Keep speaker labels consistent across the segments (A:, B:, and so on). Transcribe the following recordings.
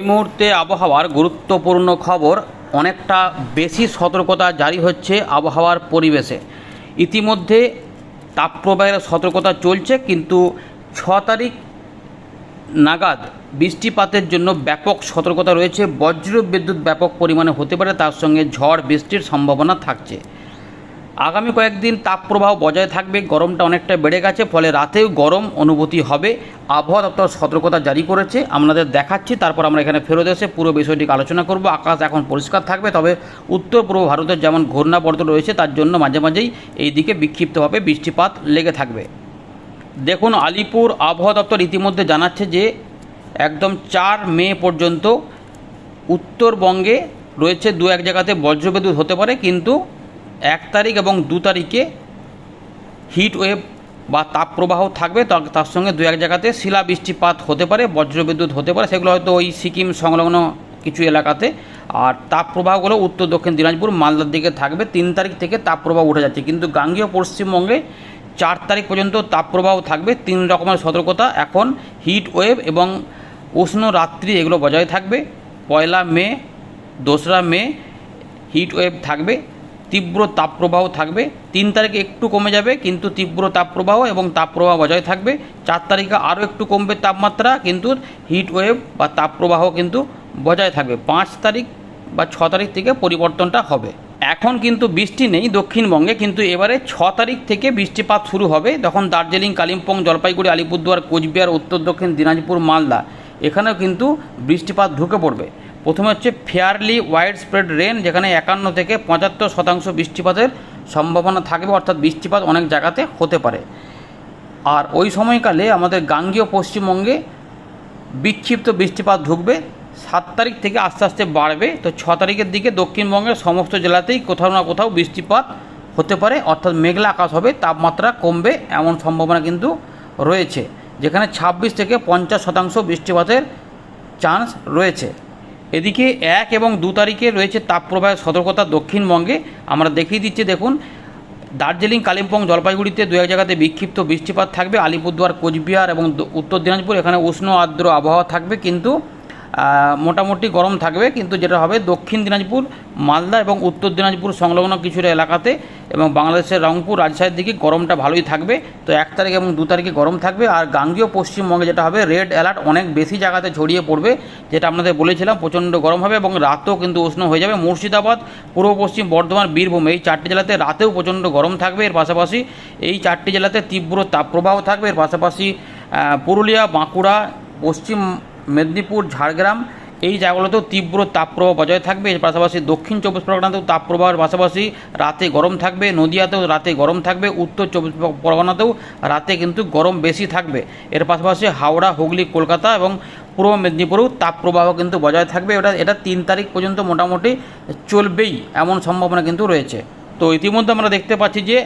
A: এই মুহূর্তে আবহাওয়ার গুরুত্বপূর্ণ খবর অনেকটা বেশি সতর্কতা জারি হচ্ছে আবহাওয়ার পরিবেশে। ইতিমধ্যে তাপপ্রবাহের সতর্কতা চলছে, কিন্তু ছ তারিখ নাগাদ বৃষ্টিপাতের জন্য ব্যাপক সতর্কতা রয়েছে। বজ্র বিদ্যুৎ ব্যাপক পরিমাণে হতে পারে, তার সঙ্গে ঝড় বৃষ্টির সম্ভাবনা থাকছে। আগামী কয়েকদিন তাপপ্রবাহ বজায় থাকবে, গরমটা অনেকটা বেড়ে গেছে, ফলে রাতেও গরম অনুভূতি হবে। আবহাওয়া দপ্তর সতর্কতা জারি করেছে, আপনাদের দেখাচ্ছি, তারপর আমরা এখানে ফেরত এসে পুরো বিষয়টিকে আলোচনা করব। আকাশ এখন পরিষ্কার থাকবে, তবে উত্তর পূর্ব ভারতের যেমন ঘূর্ণাবর্ত রয়েছে, তার জন্য মাঝে মাঝেই এই দিকে বিক্ষিপ্তভাবে বৃষ্টিপাত লেগে থাকবে। দেখুন, আলিপুর আবহাওয়া দপ্তর ইতিমধ্যে জানাচ্ছে যে, একদম চার মে পর্যন্ত উত্তরবঙ্গে রয়েছে দু এক জায়গাতে বজ্রবিদ্যুৎ হতে পারে, কিন্তু এক তারিখ এবং দু তারিখে হিট ওয়েভ বা তাপপ্রবাহ থাকবে, তার- সঙ্গে দু এক জায়গাতে শিলা বৃষ্টিপাত হতে পারে, বজ্রবিদ্যুৎ হতে পারে, সেগুলো হয়তো ওই সিকিম সংলগ্ন কিছু এলাকাতে। আর তাপপ্রবাহগুলো উত্তর দক্ষিণ দিনাজপুর মালদার দিকে থাকবে, তিন তারিখ থেকে তাপপ্রবাহ উঠে যাচ্ছে। কিন্তু গাঙ্গীয় পশ্চিমবঙ্গে চার তারিখ পর্যন্ত তাপপ্রবাহ থাকবে, তিন রকমের সতর্কতা। এখন হিট ওয়েভ এবং উষ্ণ রাত্রি এগুলো বজায় থাকবে। পয়লা মে, দোসরা মে হিট ওয়েভ থাকবে। তীব্র তাপপ্রবাহ থাকবে। তিন তারিখে একটু কমে যাবে, কিন্তু তীব্র তাপপ্রবাহ এবং তাপপ্রবাহ বজায় থাকবে। চার তারিখে আরও একটু কমবে তাপমাত্রা, কিন্তু হিট ওয়েভ বা তাপপ্রবাহ কিন্তু বজায় থাকবে। পাঁচ তারিখ বা ছ তারিখ থেকে পরিবর্তনটা হবে। এখন কিন্তু বৃষ্টি নেই দক্ষিণবঙ্গে, কিন্তু এবারে ছ তারিখ থেকে বৃষ্টিপাত শুরু হবে। তখন দার্জিলিং, কালিম্পং, জলপাইগুড়ি, আলিপুরদুয়ার, কোচবিহার, উত্তর দক্ষিণ, দিনাজপুর, মালদা, এখানেও কিন্তু বৃষ্টিপাত ঢুকে পড়বে। প্রথমে হচ্ছে ফেয়ারলি ওয়াইড স্প্রেড রেন যেখানে একান্ন থেকে পঁচাত্তর শতাংশ বৃষ্টিপাতের সম্ভাবনা থাকবে, অর্থাৎ বৃষ্টিপাত অনেক জায়গাতে হতে পারে। আর ওই সময়কালে আমাদের গাঙ্গীয় পশ্চিমবঙ্গে বিক্ষিপ্ত বৃষ্টিপাত ঢুকবে, সাত তারিখ থেকে আস্তে আস্তে বাড়বে। তো ছ তারিখের দিকে দক্ষিণবঙ্গের সমস্ত জেলাতেই কোথাও না কোথাও বৃষ্টিপাত হতে পারে, অর্থাৎ মেঘলা আকাশ হবে, তাপমাত্রা কমবে এমন সম্ভাবনা কিন্তু রয়েছে, যেখানে ছাব্বিশ থেকে পঞ্চাশ শতাংশ বৃষ্টিপাতের চান্স রয়েছে। এদিকে এক এবং দু তারিখে রয়েছে তাপপ্রবাহের সতর্কতা দক্ষিণবঙ্গে। আমরা দেখিয়ে দিচ্ছি, দেখুন, দার্জিলিং, কালিম্পং, জলপাইগুড়িতে দু এক জায়গাতে বিক্ষিপ্ত বৃষ্টিপাত থাকবে। আলিপুরদুয়ার, কোচবিহার এবং উত্তর দিনাজপুর, এখানে উষ্ণ আর্দ্র আবহাওয়া থাকবে। কিন্তু মোটামুটি গরম থাকবে, কিন্তু যেটা হবে দক্ষিণ দিনাজপুর, মালদা এবং উত্তর দিনাজপুর সংলগ্ন কিছুটা এলাকাতে এবং বাংলাদেশের রংপুর রাজশাহীর দিকে গরমটা ভালোই থাকবে। তো এক তারিখ এবং দু তারিখে গরম থাকবে, আর গাঙ্গীয় পশ্চিমবঙ্গে যেটা হবে রেড অ্যালার্ট অনেক বেশি জায়গাতে ছড়িয়ে পড়বে, যেটা আপনাদের বলেছিলাম, প্রচণ্ড গরম হবে এবং রাতেও কিন্তু উষ্ণ হয়ে যাবে। মুর্শিদাবাদ, পূর্ব পশ্চিম বর্ধমান, বীরভূম, এই চারটি জেলাতে রাতেও প্রচণ্ড গরম থাকবে। এর পাশাপাশি এই চারটি জেলাতে তীব্র তাপপ্রবাহ থাকবে। এর পাশাপাশি পুরুলিয়া, বাঁকুড়া, পশ্চিম মেদিনীপুর, ঝাড়গ্রাম, এই জায়গাগুলোতেও তীব্র তাপপ্রবাহ বজায় থাকবে। এর পাশাপাশি দক্ষিণ চব্বিশ পরগনাতেও তাপপ্রবাহের পাশাপাশি রাতে গরম থাকবে। নদিয়াতেও রাতে গরম থাকবে। উত্তর চব্বিশ পরগনাতেও রাতে কিন্তু গরম বেশি থাকবে। এর পাশাপাশি হাওড়া, হুগলি, কলকাতা এবং পূর্ব মেদিনীপুরেও তাপপ্রবাহ কিন্তু বজায় থাকবে। এটা এটা তিন তারিখ পর্যন্ত মোটামুটি চলবেই, এমন সম্ভাবনা কিন্তু রয়েছে। তো ইতিমধ্যে আমরা দেখতে পাচ্ছি যে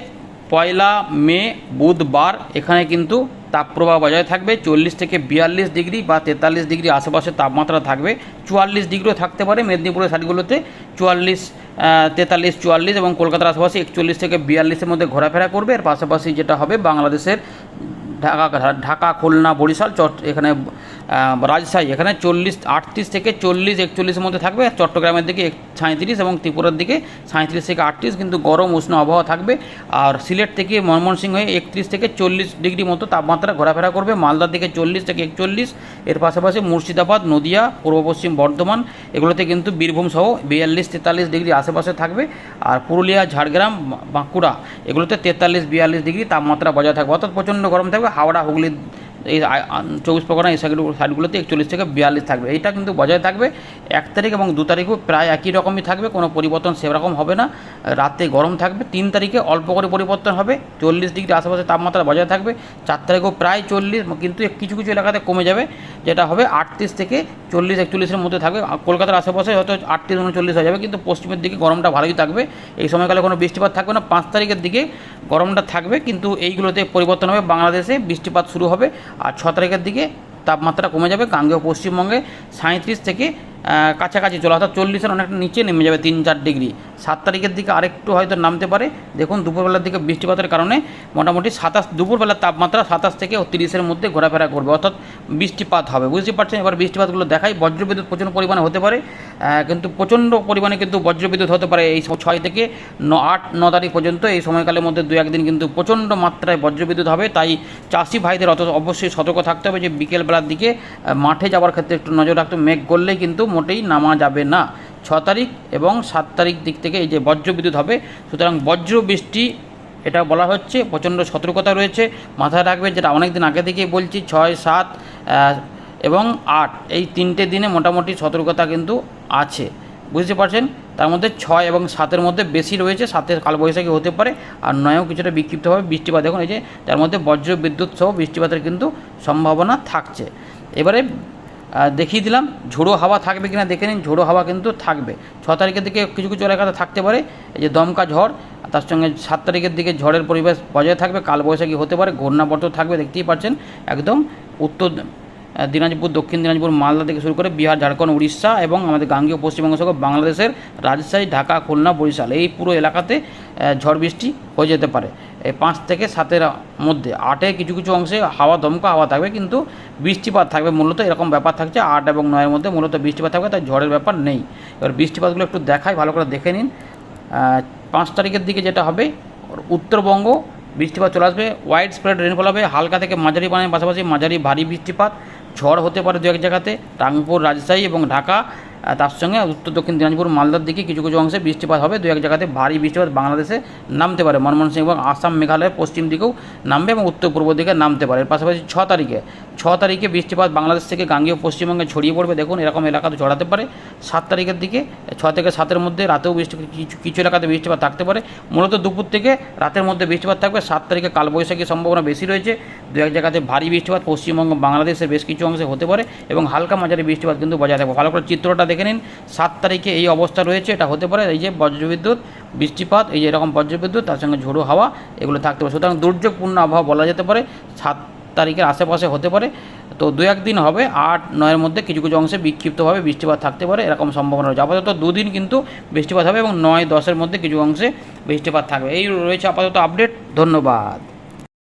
A: পয়লা মে বুধবার এখানে কিন্তু তাপপ্রবাহ বজায় থাকবে, চল্লিশ থেকে বিয়াল্লিশ ডিগ্রি বা তেতাল্লিশ ডিগ্রি আশেপাশে তাপমাত্রা থাকবে। চুয়াল্লিশ ডিগ্রিও থাকতে পারে মেদিনীপুরের সাইডগুলোতে। চুয়াল্লিশ তেতাল্লিশ, চুয়াল্লিশ এবং কলকাতার আশেপাশে একচল্লিশ থেকে বিয়াল্লিশের মধ্যে ঘোরাফেরা করবে। এর পাশাপাশি যেটা হবে, বাংলাদেশের ঢাকা ঢাকা, খুলনা, বরিশাল, চট, এখানে রাজশাহী, এখানে চল্লিশ, আটত্রিশ থেকে চল্লিশ, একচল্লিশের মধ্যে থাকবে। আর চট্টগ্রামের দিকে সাঁইত্রিশ এবং ত্রিপুরার দিকে সাঁইত্রিশ থেকে আটত্রিশ, কিন্তু গরম উষ্ণ আবহাওয়া থাকবে। আর সিলেট থেকে ময়মনসিংহ হয়ে একত্রিশ থেকে চল্লিশ ডিগ্রি মতো তাপমাত্রা ঘোরাফেরা করবে। মালদার দিকে চল্লিশ থেকে একচল্লিশ, এর পাশাপাশি মুর্শিদাবাদ, নদিয়া, পূর্ব পশ্চিম বর্ধমান, এগুলোতে কিন্তু বীরভূম সহ বিয়াল্লিশ, তেতাল্লিশ ডিগ্রি আশেপাশে থাকবে। আর পুরুলিয়া, ঝাড়গ্রাম বাঁকুড়া, এগুলোতে তেতাল্লিশ, বিয়াল্লিশ ডিগ্রি তাপমাত্রা বজায় থাকবে। অর্থাৎ প্রচণ্ড গরম থাকবে। হাওড়া, হুগলি, এই চব্বিশ পরগনা, এই সাইড সাইডগুলোতে একচল্লিশ থেকে বিয়াল্লিশ থাকবে। এইটা কিন্তু বজায় থাকবে। এক তারিখ এবং দু তারিখও প্রায় একই রকমই থাকবে, কোনো পরিবর্তন সেরকম হবে না। রাতে গরম থাকবে, তিন তারিখে অল্প করে পরিবর্তন হবে, চল্লিশ ডিগ্রি আশেপাশে তাপমাত্রা বজায় থাকবে। চার তারিখও প্রায় চল্লিশ, কিন্তু কিছু কিছু এলাকাতে কমে যাবে। যেটা হবে আটত্রিশ থেকে চল্লিশ, একচল্লিশের মধ্যে থাকবে। কলকাতার আশেপাশে হয়তো আটত্রিশ উনচল্লিশ হয়ে যাবে, কিন্তু পশ্চিমের দিকে গরমটা ভালোই থাকবে। এই সময়কালে কোনো বৃষ্টিপাত থাকবে না। পাঁচ তারিখের দিকে গরমটা থাকবে, কিন্তু এইগুলোতে পরিবর্তন হবে। বাংলাদেশে বৃষ্টিপাত শুরু হবে আর ছ তারিখের দিকে তাপমাত্রা কমে যাবে। গাঙ্গেয় পশ্চিমবঙ্গে সাঁত্রিশ থেকে কাছাকাছি চলে অর্থাৎ চল্লিশের অনেকটা নিচে নেমে যাবে তিন চার ডিগ্রি। সাত তারিখের দিকে আরেকটু হয়তো নামতে পারে। দেখুন, দুপুরবেলার দিকে বৃষ্টিপাতের কারণে মোটামুটি সাতাশ, দুপুরবেলার তাপমাত্রা সাতাশ থেকে তিরিশের মধ্যে ঘোরাফেরা করবে। অর্থাৎ বৃষ্টিপাত হবে। বুঝতে পারছেন? এবার বৃষ্টিপাতগুলো দেখাই। বজ্রবিদ্যুৎ প্রচণ্ড পরিমাণে হতে পারে। কিন্তু প্রচণ্ড পরিমাণে কিন্তু বজ্রবিদ্যুৎ হতে পারে এই ছয় থেকে ন, আট, ন তারিখ পর্যন্ত। এই সময়কালের মধ্যে দু একদিন কিন্তু প্রচণ্ড মাত্রায় বজ্রবিদ্যুৎ হবে। তাই চাষি ভাইদের অত অবশ্যই সতর্ক থাকতে হবে যে বিকেলবেলার দিকে মাঠে যাওয়ার ক্ষেত্রে একটু নজর রাখতে। মেঘ করলেই কিন্তু মোটেই নামা যাবে না। ছ তারিখ এবং সাত তারিখ দিক থেকে এই যে বজ্রবিদ্যুৎ হবে, সুতরাং বজ্র বৃষ্টি এটা বলা হচ্ছে, প্রচণ্ড সতর্কতা রয়েছে। মাথায় রাখবেন যেটা অনেক দিন আগে থেকেই বলছি, ছয়, সাত এবং আট, এই তিনটে দিনে মোটামুটি সতর্কতা কিন্তু আছে। বুঝতে পারছেন? তার মধ্যে ছয় এবং সাতের মধ্যে বেশি রয়েছে, সাতের কালবৈশাখী হতে পারে, আর নয়ও কিছুটা বিক্ষিপ্তভাবে বৃষ্টিপাত, দেখুন এই যে, তার মধ্যে বজ্র বিদ্যুৎ সহ বৃষ্টিপাতের কিন্তু সম্ভাবনা থাকছে। এবারে দেখিয়ে দিলাম। ঝোড়ো হাওয়া থাকবে কিনা দেখে নিন। ঝোড়ো হাওয়া কিন্তু থাকবে। ছ তারিখের দিকে কিছু কিছু এলাকাতে থাকতে পারে। এই যে দমকা ঝড় তার সঙ্গে সাত তারিখের দিকে ঝড়ের পরিবেশ বজায় থাকবে। কালবৈশাখী হতে পারে, ঘূর্ণাবর্ত থাকবে, দেখতেই পাচ্ছেন। একদম উত্তর দিনাজপুর, দক্ষিণ দিনাজপুর, মালদা থেকে শুরু করে বিহার, ঝাড়খণ্ড, উড়িষ্যা এবং আমাদের গাঙ্গীয় পশ্চিমবঙ্গ সহ বাংলাদেশের রাজশাহী, ঢাকা, খুলনা, বরিশাল এই পুরো এলাকাতে ঝড় বৃষ্টি হয়ে যেতে পারে। এই পাঁচ থেকে সাতের মধ্যে, আটে কিছু কিছু অংশে হাওয়া দমকা হাওয়া থাকবে, কিন্তু বৃষ্টিপাত থাকবে মূলত এরকম ব্যাপার থাকছে। আট এবং নয়ের মধ্যে মূলত বৃষ্টিপাত থাকবে, তাই ঝড়ের ব্যাপার নেই। এবার বৃষ্টিপাতগুলো একটু দেখাই, ভালো করে দেখে নিন। পাঁচ তারিখের দিকে যেটা হবে, উত্তরবঙ্গ, বৃষ্টিপাত চলে আসবে ওয়াইড স্প্রেড রেনফল হবে, হালকা থেকে মাঝারি পানির পাশাপাশি মাঝারি ভারী বৃষ্টিপাত, ঝড় হতে পারে দু এক জায়গাতে, রাংপুর, রাজশাহী এবং ঢাকা। তার সঙ্গে উত্তর দক্ষিণ দিনাজপুর মালদার দিকে কিছু কিছু অংশে বৃষ্টিপাত হবে। দু এক জায়গাতে ভারী বৃষ্টিপাত বাংলাদেশে নামতে পারে। ময়মনসিংহ এবং আসাম মেঘালয়ের পশ্চিম দিকেও নামবে এবং উত্তর পূর্ব দিকে নামতে পারে। পাশাপাশি ছ তারিখে ছ তারিখে বৃষ্টিপাত বাংলাদেশ থেকে গাঙ্গীয় পশ্চিমবঙ্গে ছড়িয়ে পড়বে। দেখুন, এরকম এলাকাতে ছড়াতে পারে। সাত তারিখের দিকে, ছ থেকে সাতের মধ্যে রাতেও বৃষ্টি, কিছু কিছু এলাকাতে বৃষ্টিপাত থাকতে পারে। মূলত দুপুর থেকে রাতের মধ্যে বৃষ্টিপাত থাকবে। সাত তারিখে কালবৈশাখীর সম্ভাবনা বেশি রয়েছে। দু এক জায়গাতে ভারী বৃষ্টিপাত পশ্চিমবঙ্গ, বাংলাদেশের বেশ কিছু অংশে হতে পারে এবং হালকা মাঝারি বৃষ্টিপাত কিন্তু বজায় থাকবে। ভালো করে চিত্রটা দেখে নিন, সাত তারিখে এই অবস্থা রয়েছে, এটা হতে পারে এই যে বজ্রবিদ্যুৎ, বৃষ্টিপাত, এই যে এরকম বজ্রবিদ্যুৎ, তার সঙ্গে ঝোড়ো হাওয়া, এগুলো থাকতে পারে। সুতরাং দুর্যোগপূর্ণ আবহাওয়া বলা যেতে পারে, সাত তারিখের আশেপাশে হতে পারে। তো দু একদিন হবে, আট, নয়ের মধ্যে কিছু কিছু অংশে বিক্ষিপ্তভাবে বৃষ্টিপাত থাকতে পারে, এরকম সম্ভাবনা রয়েছে। আপাতত দুদিন কিন্তু বৃষ্টিপাত হবে এবং নয়, দশের মধ্যে কিছু অংশে বৃষ্টিপাত থাকবে। এই রয়েছে আপাতত আপডেট, ধন্যবাদ।